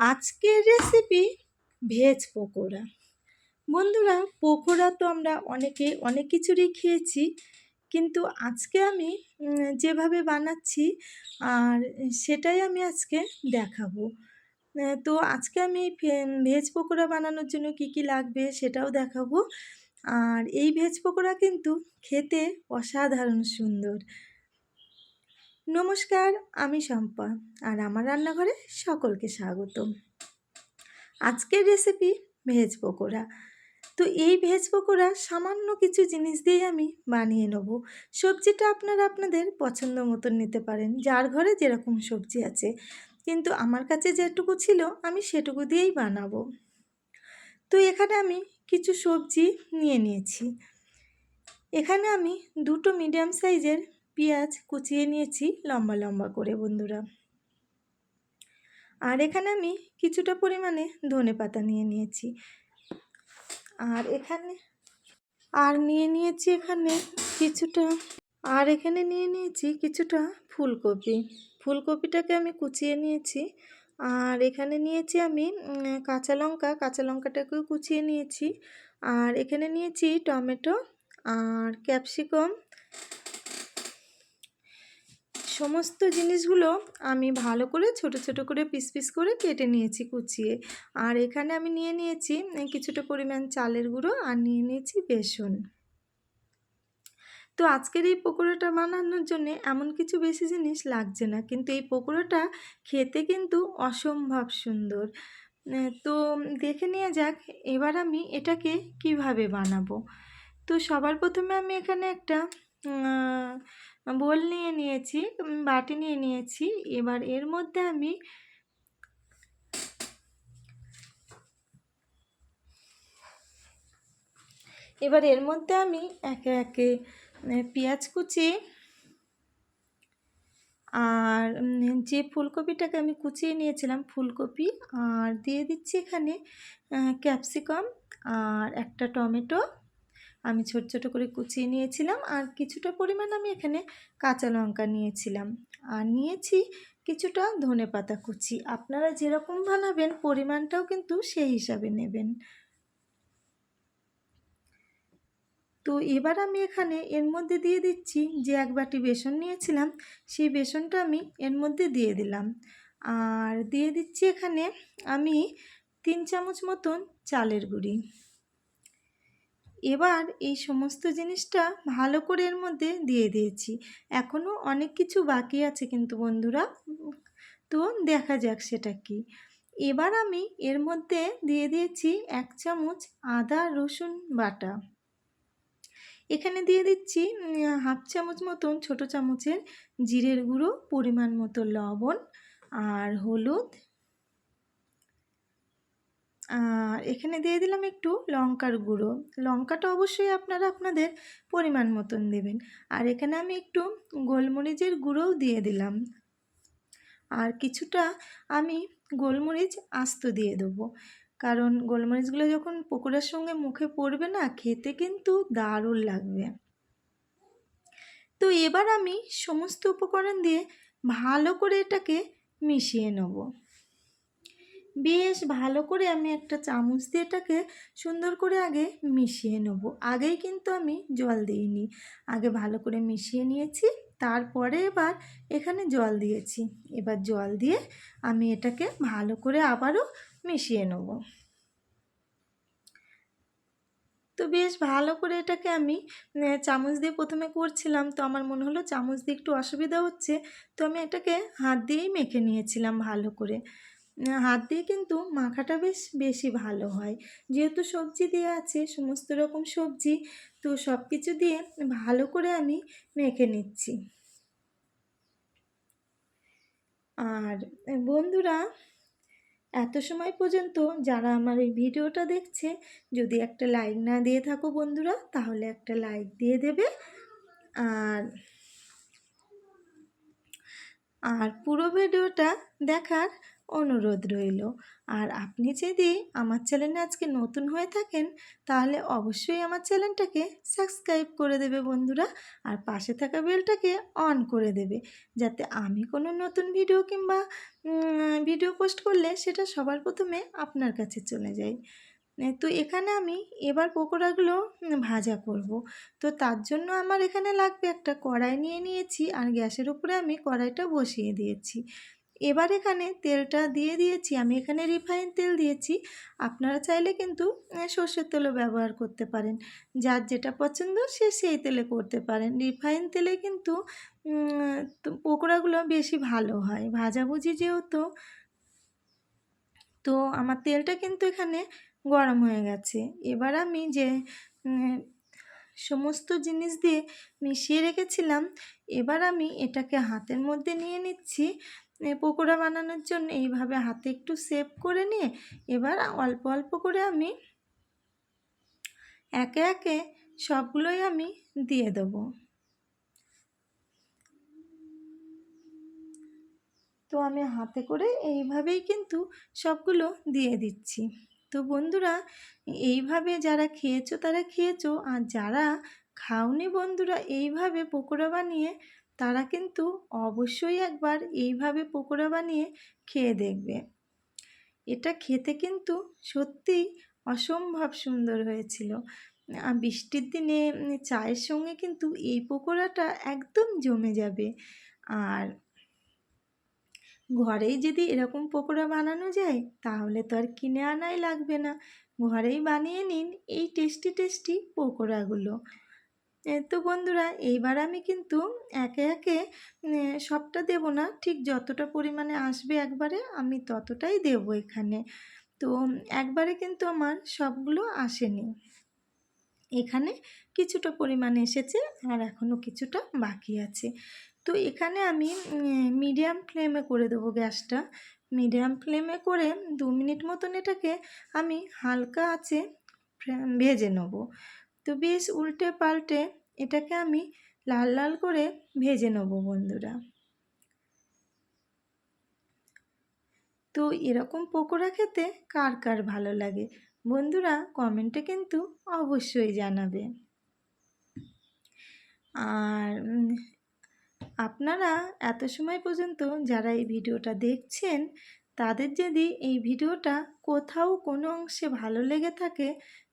আজকের recipe veg pakora. বন্ধুরা, পকোড়া তো আমরা অনেকে অনেক কিছুরই খেয়েছি, কিন্তু আজকে আমি যেভাবে বানাচ্ছি, আর সেটাই আমি আজকে দেখাবো। তো আজকে আমি ভেজ পকোড়া বানানোর জন্য কি কি লাগবে সেটাও দেখাবো। আর এই ভেজ পকোড়া কিন্তু খেতে অসাধারণ সুন্দর। নমস্কার, আমি শম্পা আর আমার রান্নাঘরে সকলকে স্বাগতম আজকের রেসিপি ভেজ পকোড়া। তো এই ভেজ পকোড়া সামান্য কিছু জিনিস দিয়ে আমি বানিয়ে নেব। সবজিটা আপনারা আপনাদের পছন্দ মতন নিতে পারেন, যার ঘরে যেরকম সবজি আছে। কিন্তু আমার কাছে যেটুকু ছিল, আমি সেটুকু দিয়েই বানাবো। তো এখানে আমি কিছু সবজি নিয়ে নিয়েছি। এখানে আমি দুটো মিডিয়াম সাইজের পেঁয়াজ কুচিয়ে নিয়েছি লম্বা লম্বা করে, বন্ধুরা। আর এখানে আমি কিছুটা পরিমাণে ধনে পাতা নিয়ে নিয়েছি। আর এখানে, আর নিয়ে নিয়েছি এখানে কিছুটা, আর এখানে নিয়ে নিয়েছি কিছুটা ফুলকপি। ফুলকপিটাকে আমি কুচিয়ে নিয়েছি। আর এখানে নিয়েছি আমি কাঁচা লঙ্কা। কাঁচা লঙ্কাটাকেও কুচিয়ে নিয়েছি। আর এখানে নিয়েছি টমেটো আর ক্যাপসিকাম সমস্ত জিনিসগুলো আমি ভালো করে, ছোট ছোট করে পিস পিস করে কেটে নিয়েছি কুচিয়ে। আর এখানে আমি নিয়ে নিয়েছি কিছুটা পরিমাণ চালের গুঁড়ো আর নিয়ে নিয়েছি বেসন। তো আজকের এই পকোড়াটা বানানোর জন্য এমন কিছু বেশি জিনিস লাগছে না, কিন্তু এই পকোড়াটা খেতে কিন্তু অসম্ভব সুন্দর। তো দেখে নেওয়া যাক, এবার আমি এটাকে কীভাবে বানাবো। তো সবার প্রথমে আমি এখানে একটা বোল নিয়ে নিয়েছি বাটি নিয়ে নিয়েছি। এবার এর মধ্যে আমি এবার এর মধ্যে আমি একে একে পেঁয়াজ কুচি আর যে ফুলকপিটাকে আমি কুচিয়ে নিয়েছিলাম ফুলকপি, আর দিয়ে দিচ্ছি এখানে ক্যাপসিকাম আর একটা টমেটো। আমি ছোট ছোট করে কুচিয়ে নিয়েছিলাম আর কিছুটা পরিমাণ আমি এখানে কাঁচা লঙ্কা নিয়েছিলাম। আর নিয়েছি কিছুটা ধনে পাতা কুচি। আপনারা যেরকম বানাবেন পরিমাণটাও কিন্তু সেই হিসাবে নেবেন। তো এবার আমি এখানে এর মধ্যে দিয়ে দিচ্ছি যে এক বাটি বেসন নিয়েছিলাম, সেই বেসনটা আমি এর মধ্যে দিয়ে দিলাম। আর দিয়ে দিচ্ছি এখানে আমি তিন চামচ মতন চালের গুঁড়ি। এবার এই সমস্ত জিনিসটা ভালো করে এর মধ্যে দিয়ে দিয়েছি। এখনও অনেক কিছু বাকি আছে কিন্তু বন্ধুরা। তো দেখা যাক সেটা কি। এবার আমি এর মধ্যে দিয়ে দিয়েছি এক চামচ আদা রসুন বাটা। এখানে দিয়ে দিচ্ছি হাফ চামচ মতন ছোট চামচের জিরের গুঁড়ো, পরিমাণ মতো লবণ আর হলুদ এখানে দিয়ে দিলাম একটু লঙ্কার গুঁড়ো। লঙ্কাটা অবশ্যই আপনারা আপনাদের পরিমাণ মতন দেবেন। আর এখানে আমি একটু গোলমরিচের গুঁড়োও দিয়ে দিলাম। আর কিছুটা আমি গোলমরিচ আস্ত দিয়ে দেবো। কারণ গোলমরিচগুলো যখন পকোড়ার সঙ্গে মুখে পড়বে না, খেতে কিন্তু দারুণ লাগবে। তো এবার আমি সমস্ত উপকরণ দিয়ে ভালো করে এটাকে মিশিয়ে নেব। বেশ ভালো করে আমি একটা চামচ দিয়ে এটাকে সুন্দর করে আগে মিশিয়ে নেব। আগেই কিন্তু আমি জল দিইনি। আগে ভালো করে মিশিয়ে নিয়েছি, তারপরে এবার এখানে জল দিয়েছি। এবার জল দিয়ে আমি এটাকে ভালো করে আবারও মিশিয়ে নেব। তো বেশ ভালো করে এটাকে আমি চামচ দিয়ে প্রথমে করছিলাম, তো আমার মনে হলো চামচ দিয়ে একটু অসুবিধা হচ্ছে, তো আমি এটাকে হাত দিয়েই মেখে নিয়েছিলাম ভালো করে। হাত দিয়ে কিন্তু মাখাটা বেশ, বেশি ভালো হয়। যেহেতু সবজি দেওয়া আছে, সমস্ত রকম সবজি, তো সব কিছু দিয়ে ভালো করে আমি মেখে নিচ্ছি। আর বন্ধুরা, এত সময় পর্যন্ত যারা আমার এই ভিডিওটা দেখছে, যদি একটা লাইক না দিয়ে থাকো বন্ধুরা, তাহলে একটা লাইক দিয়ে দেবে। আর আর পুরো ভিডিওটা দেখার অনুরোধ রইল। আর আপনি যদি আমার চ্যানেলে আজকে নতুন হয়ে থাকেন, তাহলে অবশ্যই আমার চ্যানেলটাকে সাবস্ক্রাইব করে দেবে বন্ধুরা, আর পাশে থাকা বেলটাকে অন করে দেবে, যাতে আমি কোনো নতুন ভিডিও কিংবা ভিডিও পোস্ট করলে সেটা সবার প্রথমে আপনার কাছে চলে যায়। তো এখানে আমি এবার পকোড়াগুলো ভাজা করব। তো তার জন্য আমার এখানে লাগবে একটা কড়াই নিয়ে নিয়েছি, আর গ্যাসের উপরে আমি কড়াইটা বসিয়ে দিয়েছি। এবার এখানে তেলটা দিয়ে দিয়েছি, আমি এখানে রিফাইন তেল দিয়েছি। আপনারা চাইলে কিন্তু সর্ষের তেলও ব্যবহার করতে পারেন। যার যেটা পছন্দ, সে সেই তেলে করতে পারেন। রিফাইন তেলে কিন্তু পকোড়াগুলো বেশি ভালো হয়। ভাজাভুজি যেহেতু, তো আমার তেলটা কিন্তু এখানে গরম হয়ে গেছে। এবার আমি যে সমস্ত জিনিস দিয়ে মিশিয়ে রেখেছিলাম, এবার আমি এটাকে হাতের মধ্যে নিয়ে নিচ্ছি। পকোড়া বানানোর জন্য এইভাবে হাতে একটু সেভ করে নিয়ে এবার অল্প অল্প করে আমি একে একে সবগুলোই আমি দিয়ে দেবো। তো আমি হাতে করে এইভাবেই কিন্তু সবগুলো দিয়ে দিচ্ছি। তো বন্ধুরা, এইভাবে যারা খেয়েছো তারা খেয়েছো, আর যারা খাওনি বন্ধুরা, এইভাবে পকোড়া বানিয়ে তারা কিন্তু অবশ্যই একবার এইভাবে পকোড়া বানিয়ে খেয়ে দেখবে। এটা খেতে কিন্তু সত্যিই অসম্ভব সুন্দর হয়েছিল। বৃষ্টির দিনে চায়ের সঙ্গে কিন্তু এই পকোড়াটা একদম জমে যাবে। আর ঘরেই যদি এরকম পকোড়া বানানো যায়, তাহলে তো আর কিনে আনাই লাগবে না। ঘরেই বানিয়ে নিন এই টেস্টি টেস্টি পকোড়াগুলো। তো বন্ধুরা, এইবার আমি কিন্তু একে একে সবটা দেব না। ঠিক যতটা পরিমাণে আসবে একবারে, আমি ততটাই দেব এখানে। তো একবারে কিন্তু আমার সবগুলো আসেনি। এখানে কিছুটা পরিমাণে এসেছে আর এখনও কিছুটা বাকি আছে। তো এখানে আমি মিডিয়াম ফ্লেমে করে দেবো গ্যাসটা। মিডিয়াম ফ্লেমে করে দু মিনিট মতন এটাকে আমি হালকা আছে ভেজে নেব। তো বেশ উল্টে পাল্টে এটাকে আমি লাল লাল করে ভেজে নেব বন্ধুরা। তো এরকম পকোড়া খেতে কার কার ভালো লাগে? বন্ধুরা কমেন্টে কিন্তু অবশ্যই জানাবে। আর আপনারা এত সময় পর্যন্ত যারা এই ভিডিওটা দেখছেন, তাদের যদি এই ভিডিওটা কোথাও কোনো অংশে ভালো লেগে থাকে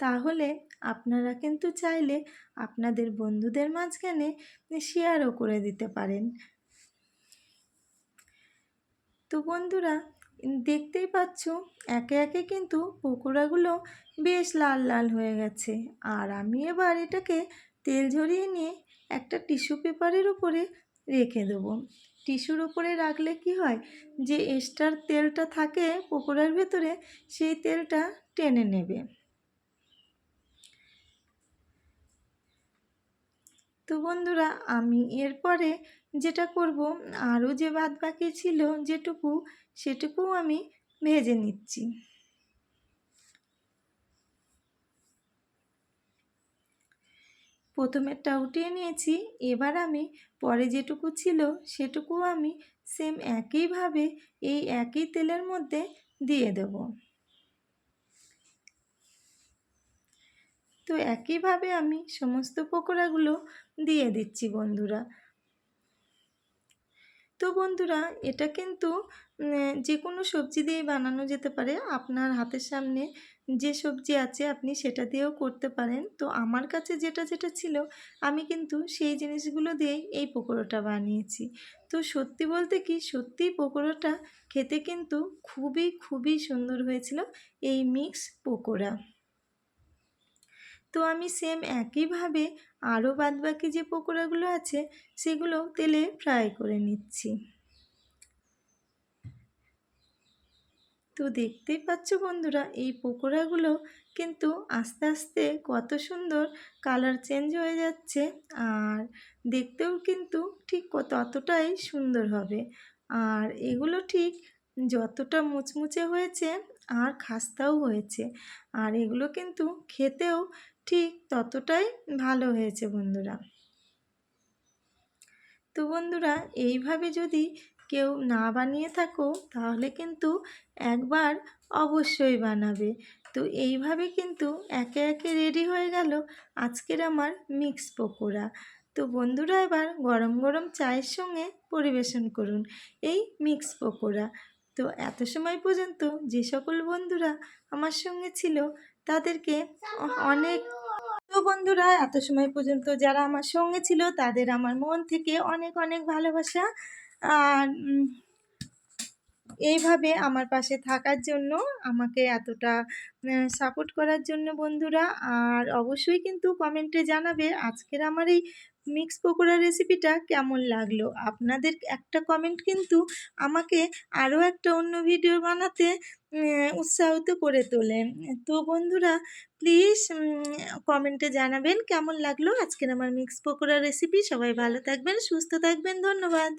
তাহলে আপনারা কিন্তু চাইলে আপনাদের বন্ধুদের মাঝখানে শেয়ারও করে দিতে পারেন। তো বন্ধুরা দেখতেই পাচ্ছ, একে একে কিন্তু পকোড়াগুলো বেশ লাল লাল হয়ে গেছে। আর আমি এবার এটাকে তেল ঝরিয়ে নিয়ে একটা টিস্যু পেপারের উপরে রেখে দেবো। টিস্যুর উপরে রাখলে কি হয় যে এক্সট্রার তেলটা থাকে পকোড়ার ভেতরে, সেই তেলটা টেনে নেবে। তো বন্ধুরা, আমি এরপরে যেটা করব, আরও যে বাদ বাকি ছিল যেটুকু সেটুকু আমি ভেজে নিচ্ছি। প্রথমেরটা উঠিয়ে নিয়েছি, এবার আমি পরে যেটুকু ছিল সেটুকু আমি সেম একইভাবে এই একই তেলের মধ্যে দিয়ে দেব। তো একইভাবে আমি সমস্ত পকোড়াগুলো দিয়ে দিচ্ছি বন্ধুরা। তো বন্ধুরা, এটা কিন্তু যে কোনো সবজি দিয়েই বানানো যেতে পারে। আপনার হাতের সামনে যে সবজি আছে আপনি সেটা দিয়েও করতে পারেন। তো আমার কাছে যেটা যেটা ছিল, আমি কিন্তু সেই জিনিসগুলো দিয়েই এই পকোড়াটা বানিয়েছি। তো সত্যি বলতে কি, সত্যি পকোড়াটা খেতে কিন্তু খুবই খুবই সুন্দর হয়েছিল এই মিক্স পকোড়া। তো আমি সেম একইভাবে আরও বাদবাকি যে পকোড়াগুলো আছে, সেগুলো তেলে ফ্রাই করে নিচ্ছি। তো দেখতেই পাচ্ছ বন্ধুরা, এই পকোড়াগুলো কিন্তু আস্তে আস্তে কত সুন্দর কালার চেঞ্জ হয়ে যাচ্ছে আর দেখতেও কিন্তু ঠিক ততটাই সুন্দর হবে। আর এগুলো ঠিক যতটা মুচমুচে হয়েছে আর খাস্তাও হয়েছে। আর এগুলো কিন্তু খেতেও ঠিক ততটাই ভালো হয়েছে বন্ধুরা। তো বন্ধুরা, এইভাবে যদি কেউ না বানিয়ে থাকো, তাহলে কিন্তু একবার অবশ্যই বানাবে। তো এইভাবে কিন্তু একে একে রেডি হয়ে গেল আজকের আমার মিক্স পকোড়া। তো বন্ধুরা, এবার গরম গরম চায়ের সঙ্গে পরিবেশন করুন। এই মিক্স পকোড়া। তো এত সময় পর্যন্ত যে সকল বন্ধুরা আমার সঙ্গে ছিল, তাদেরকে অনেক তো বন্ধুরা, এত সময় পর্যন্ত যারা আমার সঙ্গে ছিল, তাদের আমার মন থেকে অনেক অনেক ভালোবাসা। আর এইভাবে আমার পাশে থাকার জন্য, আমাকে এতটা সাপোর্ট করার জন্য বন্ধুরা। আর অবশ্যই কিন্তু কমেন্টে জানাবে আজকের আমার এই মিক্স পকোড়া রেসিপিটা কেমন লাগল? আপনাদের একটা কমেন্ট কিন্তু আমাকে আরও একটা অন্য ভিডিও বানাতে উৎসাহিত করে তোলে। তো বন্ধুরা প্লিজ কমেন্টে জানাবেন কেমন লাগল? আজকের আমার মিক্স পকোড়া রেসিপি সবাই ভালো থাকবেন, সুস্থ থাকবেন। ধন্যবাদ।